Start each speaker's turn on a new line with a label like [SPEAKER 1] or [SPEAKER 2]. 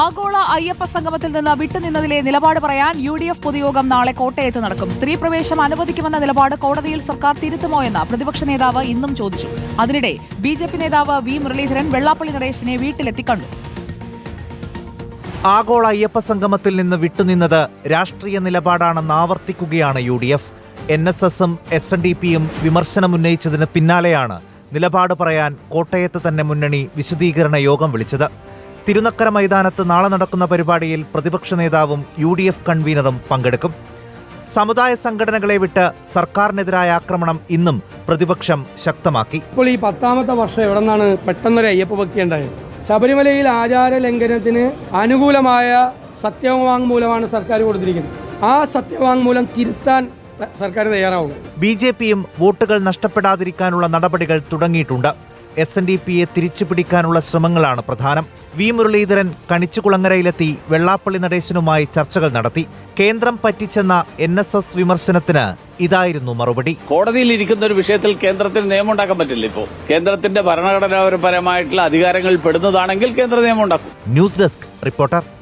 [SPEAKER 1] ആഗോള അയ്യപ്പ സംഗമത്തിൽ നിന്ന് വിട്ടുനിന്നതിലെ നിലപാട് പറയാൻ യു ഡി എഫ് പൊതുയോഗം നാളെ കോട്ടയത്ത് നടക്കും. സ്ത്രീ പ്രവേശം അനുവദിക്കുമെന്ന നിലപാട് കോടതിയിൽ സർക്കാർ തിരുത്തുമോ എന്ന് പ്രതിപക്ഷ നേതാവ് ഇന്നും ചോദിച്ചു. അതിനിടെ ബി ജെ പി നേതാവ് വി മുരളീധരൻ വെള്ളാപ്പള്ളി നരേശിനെ വീട്ടിലെത്തി കണ്ടു
[SPEAKER 2] ആഗോള അയ്യപ്പ സംഗമത്തിൽ നിന്ന് വിട്ടുനിന്നത് രാഷ്ട്രീയ നിലപാടാണെന്ന് ആവർത്തിക്കുകയാണ് U D F. N S എസും എസ് എൻ ഡി പിയും വിമർശനമുന്നയിച്ചതിന് പിന്നാലെയാണ് നിലപാട് പറയാൻ കോട്ടയത്ത് തന്നെ മുന്നണി വിശദീകരണ യോഗം വിളിച്ചത്. തിരുനക്കര മൈതാനത്ത് നാളെ നടക്കുന്ന പരിപാടിയിൽ പ്രതിപക്ഷ നേതാവും യു ഡി എഫ് കൺവീനറും പങ്കെടുക്കും. സമുദായ സംഘടനകളെ വിട്ട് സർക്കാരിനെതിരായ ആക്രമണം ഇന്നും പ്രതിപക്ഷം ശക്തമാക്കി.
[SPEAKER 3] ഇപ്പോൾ ഈ പത്താമത്തെ വർഷം എവിടെ നിന്നാണ് പെട്ടെന്നൊരു അയ്യപ്പ ഭക്തി ഉണ്ടായത്? ശബരിമലയിൽ ആചാര ലംഘനത്തിന് അനുകൂലമായ സത്യവാങ്മൂലമാണ് സർക്കാർ കൊടുത്തിരിക്കുന്നത്. ആ സത്യവാങ്മൂലം തിരുത്താൻ സർക്കാർ തയ്യാറാവും
[SPEAKER 2] ബി ജെ പിയും വോട്ടുകൾ നഷ്ടപ്പെടാതിരിക്കാനുള്ള നടപടികൾ തുടങ്ങിയിട്ടുണ്ട്. എസ് എൻ ഡി പിയെ തിരിച്ചുപിടിക്കാനുള്ള ശ്രമങ്ങളാണ് പ്രധാനം. വി മുരളീധരൻ കണിച്ചുകുളങ്ങരയിലെത്തി വെള്ളാപ്പള്ളി നടേശനുമായി ചർച്ചകൾ നടത്തി. കേന്ദ്രം പറ്റിച്ചെന്ന എൻ എസ് എസ് വിമർശനത്തിന് ഇതായിരുന്നു മറുപടി.
[SPEAKER 4] കോടതിയിൽ ഇരിക്കുന്ന ഒരു വിഷയത്തിൽ കേന്ദ്രത്തിന് നിയമം ഉണ്ടാക്കാൻ പറ്റില്ല ഇപ്പോ. കേന്ദ്രത്തിന്റെ ഭരണഘടനാപരമായിട്ടുള്ള അധികാരങ്ങളിൽ പെടുന്നതാണെങ്കിൽ കേന്ദ്ര നിയമം ഉണ്ടാക്കും
[SPEAKER 2] ന്യൂസ് ഡെസ്ക് റിപ്പോർട്ടർ.